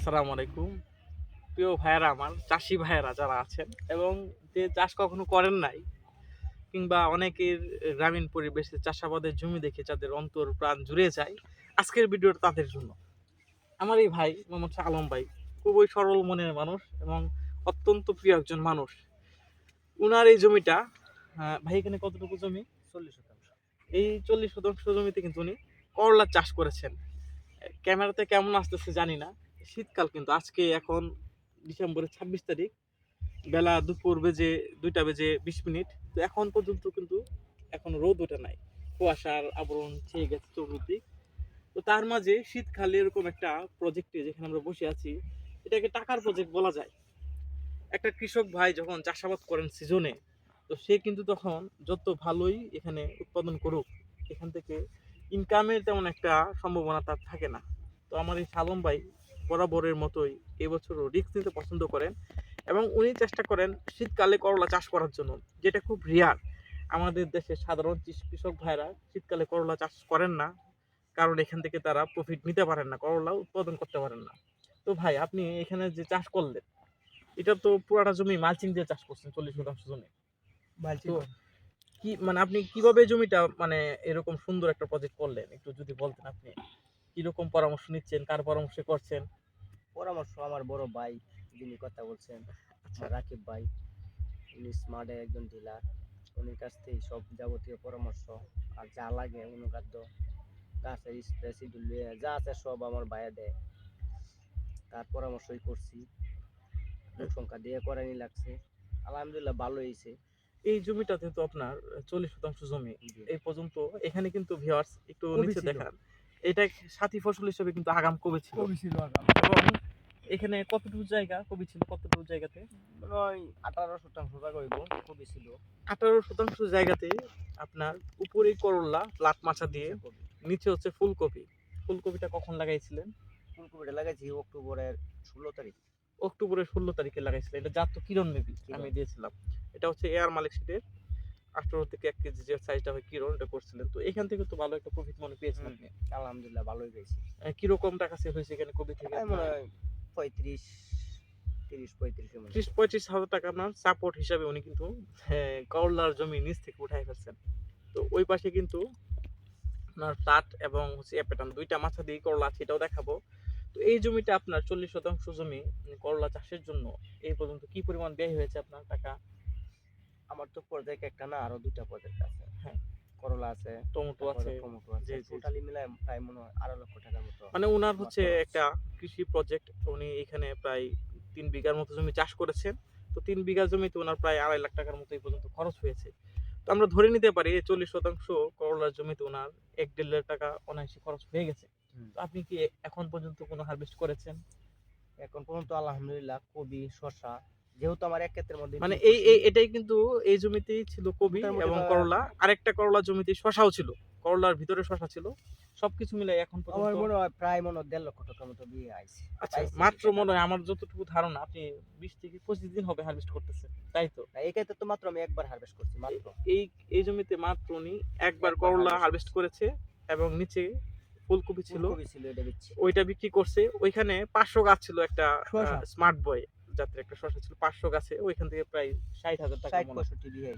আসসালামু আলাইকুম। প্রিয় ভাইয়েরা আমার চাষি ভাইয়েরা যারা আছেন এবং যে চাষ কখনো করেন নাই কিংবা অনেকের গ্রামীণ পরিবেশে চাষাবাদের জমি দেখে যাদের অন্তর প্রাণ জুড়ে যায় আজকের ভিডিওটা তাদের জন্য। আমার এই ভাই মোহাম্মদ শাহ আলম ভাই খুবই সরল মনের মানুষ এবং অত্যন্ত প্রিয় একজন মানুষ। উনার এই জমিটা ভাই এখানে কতটুকু জমি? চল্লিশ শতাংশ। এই চল্লিশ শতাংশ জমিতে কিন্তু উনি করলা চাষ করেছেন। ক্যামেরাতে কেমন আসতেছে জানি না শীতকাল কিন্তু আজকে এখন ডিসেম্বরের ছাব্বিশ তারিখ, বেলা দুপুর বেজে দুইটা বেজে বিশ মিনিট। তো এখন পর্যন্ত কিন্তু এখন রোদ ওঠে নাই। কুয়াশার আবরণ ছেয়ে গেছে চতুর্দিক। তো তার মাঝে শীতকালে এরকম একটা প্রজেক্টে যেখানে আমরা বসে আছি, এটাকে টাকার প্রজেক্ট বলা যায়। একটা কৃষক ভাই যখন চাষাবাদ করেন সিজনে তো সে কিন্তু তখন যত ভালোই এখানে উৎপাদন করুক, এখান থেকে ইনকামের তেমন একটা সম্ভাবনা তার থাকে না। তো আমার এই সালম ভাই বরাবরের মতোই এবছরও রিস্ক নিতে পছন্দ করেন এবং উনি চেষ্টা করেন শীতকালে করলা চাষ করার জন্য যেটা খুব রিয়ার আমাদের দেশে সাধারণ কৃষ- কৃষক ভাইরা শীতকালে করলা চাষ করেন না কারণ এখান থেকে তারা প্রফিট নিতে পারেন না করলা উৎপাদন করতে পারেন না। তো ভাই আপনি এখানে যে চাষ করলেন এটা তো পুরাটা জমি মালচিং দিয়ে চাষ করছেন চল্লিশ শতাংশ জমি। মালচিং কি মানে আপনি কীভাবে জমিটা মানে এরকম সুন্দর একটা প্রজেক্ট করলেন? একটু যদি বলতেন আপনি কীরকম পরামর্শ নিচ্ছেন কার পরামর্শ করছেন? পরামর্শ আমার বড় ভাই যিনি কথা বলছেন আচ্ছা। আমার রাকিব ভাই। উনি স্মার্টের একজন ডিলার উনির কাছ থেকে সব যাবতীয় পরামর্শ আর যা লাগে অনুখাদ্য গাছের স্প্রে সিডুল যা আছে সব আমার ভাইয়া দেয়। তার পরামর্শই করছি। সংখ্যা দিয়ে করানি লাগছে। আলহামদুলিল্লাহ ভালো হয়েছে এই জমিটাতে তো আপনার চল্লিশ শতাংশ জমি এই পর্যন্ত এখানে কিন্তু ভিউয়ার্স একটু নিচে দেখান। এটা সাথী ফসল হিসেবে কিন্তু আগাম কবে ছিল। কবি ছিল আগাম। এবং এখানে কতটুকু জায়গা? কবি ছিল কতটুকু জায়গাতে? ওই আঠারো শতাংশ জায়গা হইব কবি ছিল। আঠারো শতাংশ জায়গাতে আপনার উপরে করলা লাট মাছা দিয়ে নিচে হচ্ছে ফুলকপি। ফুলকপিটা কখন লাগাইছিলেন? ফুলকপিটা লাগাইছি অক্টোবরের ষোলো তারিখ। অক্টোবরের ষোলো তারিখে লাগাইছিলেন। এটা জাত তো কিরণ কিরণ। আমি দিয়েছিলাম। এটা হচ্ছে এয়ার মালিক সিটের আঠারো থেকে এক কেজি যে সাইজটা হয় কিরণ এটা করছিলেন। তো এখান থেকে তো ভালো একটা প্রফিট মনে পেয়েছেন আপনি। আলহামদুলিল্লাহ ভালোই পেয়েছি। কীরকম টাকা সেল হয়েছে এখানে কবি থেকে পঁয়ত্রিশ তিরিশ পঁয়ত্রিশ ত্রিশ পঁয়ত্রিশ হাজার টাকা আপনার সাপোর্ট হিসাবে উনি কিন্তু আহ, করলার জমি নিচ থেকে উঠাই ফেলছেন। তো ওই পাশে কিন্তু আপনার ফ্ল্যাট এবং হচ্ছে অ্যাপেটান দুইটা মাথা দিয়ে করলা আছে এটাও দেখাবো। তো এই জমিটা আপনার চল্লিশ শতাংশ জমি করলা চাষের জন্য এই পর্যন্ত কি পরিমাণ ব্যয় হয়েছে আপনার টাকা? আমার তো প্রজেক্ট একটা না আরও দুইটা প্রজেক্ট আছে। হ্যাঁ। করলা আছে টমেটো আছে। টমেটো আছে। টোটালি মিলায় প্রায় মনে হয় আড়াই লক্ষ টাকার মতো। মানে ওনার হচ্ছে একটা কৃষি প্রজেক্ট উনি এখানে প্রায় তিন বিঘার মতো জমি চাষ করেছেন। তো তিন বিঘা জমিতে ওনার প্রায় আড়াই লাখ টাকার মতো এই পর্যন্ত খরচ হয়েছে। তো আমরা ধরে নিতে পারি এই চল্লিশ শতাংশ করলার জমিতে ওনার এক দেড় লাখ টাকা অনায়াসে খরচ হয়ে গেছে। তো আপনি কি এখন পর্যন্ত কোনো হারভেস্ট করেছেন? এখন পর্যন্ত আলহামদুলিল্লাহ কবি শসা যেহেতু আমার এক ক্ষেত্রের মধ্যে মানে এই এই এটাই কিন্তু এই জমিতেই ছিল কবি এবং করলা। আরেকটা করলা জমিতে শশাও ছিল। করলার ভিতরে শশা ছিল। সবকিছু মিলে এখন আমার মনে হয় প্রায় মনে হয় দেড় লক্ষ টাকার মতো দিয়ে আইছে। আচ্ছা মাত্র মনে হয় আমার যতটুকু ধারণা আপনি বিশ থেকে পঁচিশ দিন হবে হারভেস্ট করতেছেন তাই তো? না, এই ক্ষেত্রে তো মাত্র আমি একবার হারভেস্ট করছি মাত্র। এই এই জমিতে মাত্র উনি একবার করলা হারভেস্ট করেছে এবং নিচে ফুলকপি ছিল। ফুলকপি ছিল এটা বিচ্ছি ওইটা বিক্রি করছে। ওইখানে পাঁচশো গাছ ছিল একটা স্মার্ট বয় জাতের একটা শশা ছিল পাঁচশো গাছে ওইখান থেকে প্রায় ষাট হাজার টাকা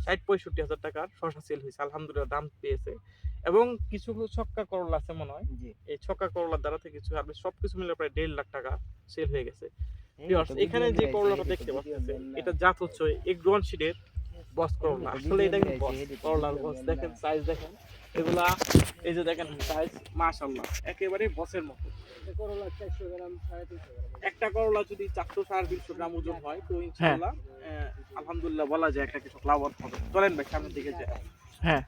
ষাট পঁয়ষট্টি হাজার টাকার শশা সেল হয়েছে আলহামদুলিল্লাহ দাম পেয়েছে। এবং কিছু ছক্কা করলা আছে মনে হয়। এই ছক্কা করলার দ্বারা থেকে কিছু হারভেস্ট সবকিছু মিলে প্রায় দেড় লাখ টাকা সেল হয়ে গেছে। এখানে যে করলাটা দেখতে পাচ্ছেন এটা। জাত হচ্ছে এগ্রন সিডের বস করলা। আসলে এটা কিন্তু বস করলার বস দেখেন। সাইজ দেখেন। এগুলা এই যে দেখেন সাইজ মাশাআল্লাহ একেবারে বসের মতো। করলা চারশো সাড়ে তিনশো একটা করলা যদি চারশো সাড়ে তিনশো গ্রাম ওজন হয় তো ইনশাল্লাহ আহ, আলহামদুলিল্লাহ বলা যায় একটা কিছু লাভবান হবে। চলেন ভাই সামনের দিকে যাই। হ্যাঁ।